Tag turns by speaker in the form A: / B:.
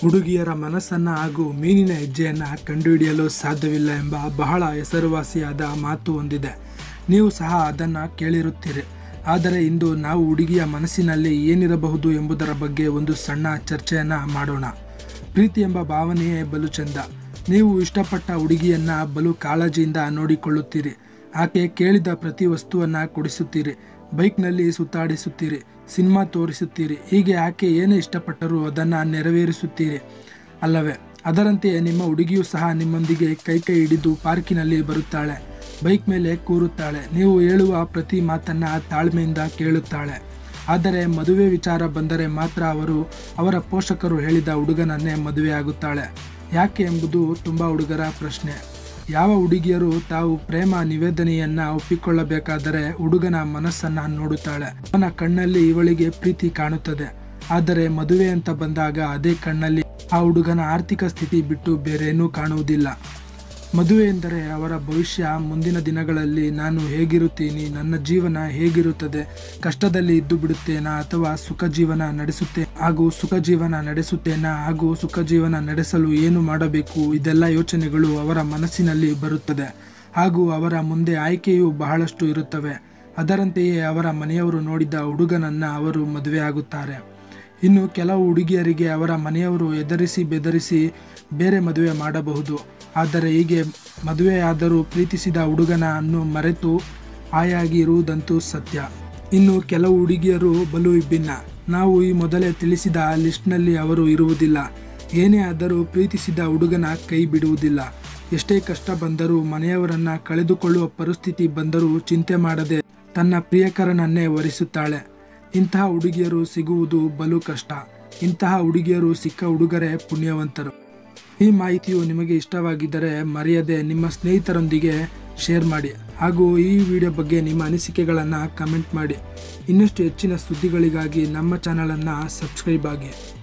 A: ಹುಡುಗಿಯರ ಮನಸ್ಸನ್ನು ಹಾಗೂ ಮೀನಿನ ಹೆಜ್ಜೆಯನ್ನು ಕಂಡುಹಿಡಿಯಲು ಸಾಧ್ಯವಿಲ್ಲ ಎಂಬ ಬಹಳ ಹೆಸರುವಾಸಿಯಾದ ಮಾತು ಹೊಂದಿದೆ ನೀವು ಸಹ ಅದನ್ನು ಕೇಳಿರುತ್ತೀರಿ. ಆದರೆ ಇಂದು ನಾವು ಹುಡುಗಿಯ ಮನಸ್ಸಿನಲ್ಲಿ ಏನಿರಬಹುದು ಎಂಬುದರ ಬಗ್ಗೆ ಒಂದು ಸಣ್ಣ ಚರ್ಚೆಯನ್ನು ಮಾಡೋಣ. ಪ್ರೀತಿ ಎಂಬ ಭಾವನೆಯೇ ಬಲು ಚೆಂದ. ನೀವು ಇಷ್ಟಪಟ್ಟ ಹುಡುಗಿಯನ್ನ ಬಲು ಕಾಳಜಿಯಿಂದ ನೋಡಿಕೊಳ್ಳುತ್ತೀರಿ. ಆಕೆ ಕೇಳಿದ ಪ್ರತಿ ವಸ್ತುವನ್ನು ಕೊಡಿಸುತ್ತೀರಿ. ಬೈಕ್ನಲ್ಲಿ ಸುತ್ತಾಡಿಸುತ್ತೀರಿ, ಸಿನಿಮಾ ತೋರಿಸುತ್ತೀರಿ, ಹೀಗೆ ಆಕೆ ಏನು ಇಷ್ಟಪಟ್ಟರೂ ಅದನ್ನು ನೆರವೇರಿಸುತ್ತೀರಿ ಅಲ್ಲವೇ? ಅದರಂತೆಯೇ ನಿಮ್ಮ ಹುಡುಗಿಯೂ ಸಹ ನಿಮ್ಮೊಂದಿಗೆ ಕೈ ಕೈ ಹಿಡಿದು ಪಾರ್ಕಿನಲ್ಲಿ ಬರುತ್ತಾಳೆ, ಬೈಕ್ ಮೇಲೆ ಕೂರುತ್ತಾಳೆ, ನೀವು ಹೇಳುವ ಪ್ರತಿ ಮಾತನ್ನು ತಾಳ್ಮೆಯಿಂದ ಕೇಳುತ್ತಾಳೆ. ಆದರೆ ಮದುವೆ ವಿಚಾರ ಬಂದರೆ ಮಾತ್ರ ಅವರು ಅವರ ಪೋಷಕರು ಹೇಳಿದ ಹುಡುಗನನ್ನೇ ಮದುವೆಯಾಗುತ್ತಾಳೆ. ಯಾಕೆ ಎಂಬುದು ತುಂಬ ಹುಡುಗರ ಪ್ರಶ್ನೆ. ಯಾವ ಹುಡುಗಿಯರು ತಾವು ಪ್ರೇಮ ನಿವೇದನೆಯನ್ನ ಒಪ್ಪಿಕೊಳ್ಳಬೇಕಾದರೆ ಹುಡುಗನ ಮನಸ್ಸನ್ನ ನೋಡುತ್ತಾಳೆ. ಅವನ ಕಣ್ಣಲ್ಲಿ ಇವಳಿಗೆ ಪ್ರೀತಿ ಕಾಣುತ್ತದೆ. ಆದರೆ ಮದುವೆ ಅಂತ ಬಂದಾಗ ಅದೇ ಕಣ್ಣಲ್ಲಿ ಆ ಹುಡುಗನ ಆರ್ಥಿಕ ಸ್ಥಿತಿ ಬಿಟ್ಟು ಬೇರೇನೂ ಕಾಣುವುದಿಲ್ಲ. ಮದುವೆ ಎಂದರೆ ಅವರ ಭವಿಷ್ಯ. ಮುಂದಿನ ದಿನಗಳಲ್ಲಿ ನಾನು ಹೇಗಿರುತ್ತೀನಿ? ನನ್ನ ಜೀವನ ಹೇಗಿರುತ್ತದೆ? ಕಷ್ಟದಲ್ಲಿ ಇದ್ದು ಬಿಡುತ್ತೇನಾ ಅಥವಾ ಸುಖ ಜೀವನ ನಡೆಸುತ್ತೆ? ಹಾಗೂ ಸುಖ ಜೀವನ ನಡೆಸುತ್ತೇನಾ ಹಾಗೂ ಸುಖ ಜೀವನ ನಡೆಸಲು ಏನು ಮಾಡಬೇಕು? ಇದೆಲ್ಲ ಯೋಚನೆಗಳು ಅವರ ಮನಸ್ಸಿನಲ್ಲಿ ಬರುತ್ತದೆ. ಹಾಗೂ ಅವರ ಮುಂದೆ ಆಯ್ಕೆಯು ಬಹಳಷ್ಟು ಇರುತ್ತವೆ. ಅದರಂತೆಯೇ ಅವರ ಮನೆಯವರು ನೋಡಿದ ಹುಡುಗನನ್ನು ಅವರು ಮದುವೆಯಾಗುತ್ತಾರೆ. ಇನ್ನು ಕೆಲವು ಹುಡುಗಿಯರಿಗೆ ಅವರ ಮನೆಯವರು ಎದರಿಸಿ ಬೆದರಿಸಿ ಬೇರೆ ಮದುವೆ ಮಾಡಬಹುದು. ಆದರೆ ಹೀಗೆ ಮದುವೆಯಾದರೂ ಪ್ರೀತಿಸಿದ ಹುಡುಗನನ್ನು ಮರೆತು ಆಯಾಗಿ ಇರುವುದಂತೂ ಸತ್ಯ. ಇನ್ನು ಕೆಲವು ಹುಡುಗಿಯರು ಬಲು ವಿಭಿನ್ನ. ನಾವು ಈ ಮೊದಲೇ ತಿಳಿಸಿದ ಲಿಸ್ಟ್ನಲ್ಲಿ ಅವರು ಇರುವುದಿಲ್ಲ. ಏನೇ ಆದರೂ ಪ್ರೀತಿಸಿದ ಹುಡುಗನ ಕೈ ಬಿಡುವುದಿಲ್ಲ. ಎಷ್ಟೇ ಕಷ್ಟ ಬಂದರೂ ಮನೆಯವರನ್ನ ಕಳೆದುಕೊಳ್ಳುವ ಪರಿಸ್ಥಿತಿ ಬಂದರೂ ಚಿಂತೆ ಮಾಡದೆ ತನ್ನ ಪ್ರಿಯಕರನನ್ನೇ ವರಿಸುತ್ತಾಳೆ. ಇಂತಹ ಹುಡುಗಿಯರು ಸಿಗುವುದು ಬಲು ಕಷ್ಟ. ಇಂತಹ ಹುಡುಗಿಯರು ಸಿಕ್ಕ ಹುಡುಗರೇ ಪುಣ್ಯವಂತರು. ಈ ಮಾಹಿತಿಯು ನಿಮಗೆ ಇಷ್ಟವಾಗಿದ್ದರೆ ಮರೆಯದೆ ನಿಮ್ಮ ಸ್ನೇಹಿತರೊಂದಿಗೆ ಶೇರ್ ಮಾಡಿ ಹಾಗೂ ಈ ವಿಡಿಯೋ ಬಗ್ಗೆ ನಿಮ್ಮ ಅನಿಸಿಕೆಗಳನ್ನು ಕಮೆಂಟ್ ಮಾಡಿ. ಇನ್ನಷ್ಟು ಹೆಚ್ಚಿನ ಸುದ್ದಿಗಳಿಗಾಗಿ ನಮ್ಮ ಚಾನಲನ್ನು ಸಬ್ಸ್ಕ್ರೈಬ್ ಆಗಿ.